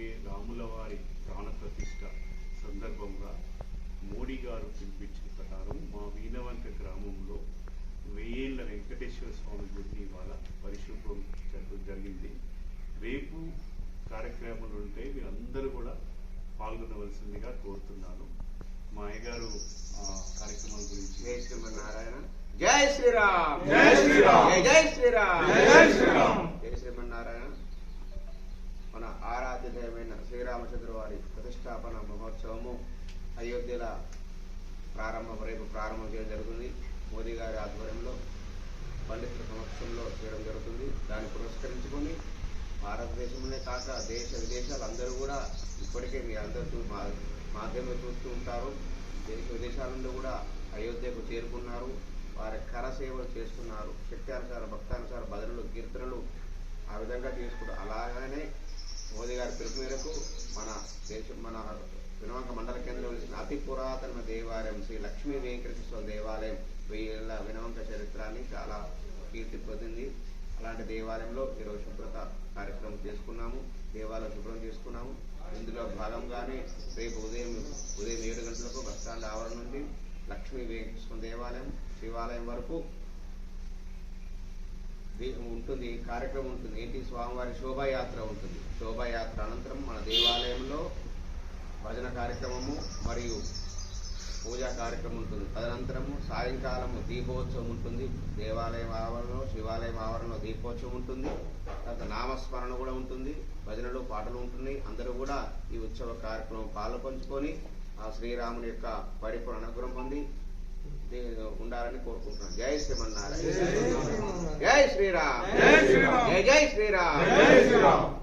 జరిగే రాముల వారి ప్రాణ ప్రతిష్ట సందర్భంగా మోడీ గారు పిలిపించిన ప్రకారం మా వీణవంక గ్రామంలో వెయ్యేళ్ళ వెంకటేశ్వర స్వామి గుడిని ఇవాళ పరిశుభ్రం జరగ- జరిగింది రేపు కార్యక్రమాలు ఉంటే మీరందరూ కూడా పాల్గొనవలసిందిగా కోరుతున్నాను మా అయ్యగారు ఆ కార్యక్రమాల గురించి జై శ్రీమన్నారాయణ జై శ్రీరామ్ జై శ్రీరామ్. జై శ్రీరామ్. జై శ్రీమన్నారాయణ మన ఆరాధ్య శ్రీరామచంద్ర వారి ప్రతిష్టాపన మహోత్సవము అయోధ్యల ప్రారంభం రేపు ప్రారంభం చేయడం జరుగుతుంది. మోదీ గారి ఆధ్వర్యంలో పండితుల సమక్షంలో చేయడం జరుగుతుంది. దాన్ని పురస్కరించుకొని భారతదేశంలోనే కాక దేశ విదేశాలు అందరూ కూడా ఇప్పటికే మీ అందరూ మా మాధ్యమే చూస్తూ ఉంటారు. దేశ విదేశాల నుండి కూడా అయోధ్యకు చేరుకున్నారు. వారి కర సేవలు చేస్తున్నారు. అనుసార భక్తానుసార బదులు కీర్తనలు ఆ విధంగా చేసుకుంటారు అలాగనే మోదీ గారి పిలుపు మేరకు మన దేశం మన వినవంక మండల కేంద్రంలో వచ్చిన అతి పురాతన దేవాలయం శ్రీ లక్ష్మీ వెంకటేశ్వర దేవాలయం వెయ్యేళ్ళ వినవంక చరిత్రాన్ని చాలా కీర్తి పొందింది. అలాంటి దేవాలయంలో ఈరోజు శుభ్రత కార్యక్రమం చేసుకున్నాము. దేవాలయం శుభ్రం చేసుకున్నాము. ఇందులో భాగంగానే రేపు ఉదయం ఉదయం ఏడు గంటలకు బస్టాండ్ ఆవరణ నుండి లక్ష్మీ వెంకటేశ్వర దేవాలయం శివాలయం వరకు ఉంటుంది కార్యక్రమం ఉంటుంది. ఏంటి? స్వామివారి శోభాయాత్ర ఉంటుంది. శోభాయాత్ర అనంతరం మన దేవాలయంలో భజన కార్యక్రమము మరియు పూజా కార్యక్రమం ఉంటుంది. తదనంతరము సాయంకాలము దీపోత్సవం ఉంటుంది. దేవాలయం ఆవరణలో శివాలయం ఆవరణలో దీపోత్సవం ఉంటుంది. తర్వాత నామస్మరణ కూడా ఉంటుంది. భజనలు పాటలు ఉంటున్నాయి. అందరూ కూడా ఈ ఉత్సవ కార్యక్రమం పాల్పంచుకొని ఆ శ్రీరాముని యొక్క పరిపూర్ణ అనుగ్రహం పొంది ఉండాలని కోరుకుంటున్నాను. జై శ్రీమన్నారాయణ. జై శ్రీరామ్ జై శ్రీరామ్. జై జై శ్రీరామ్. జై శ్రీరామ్.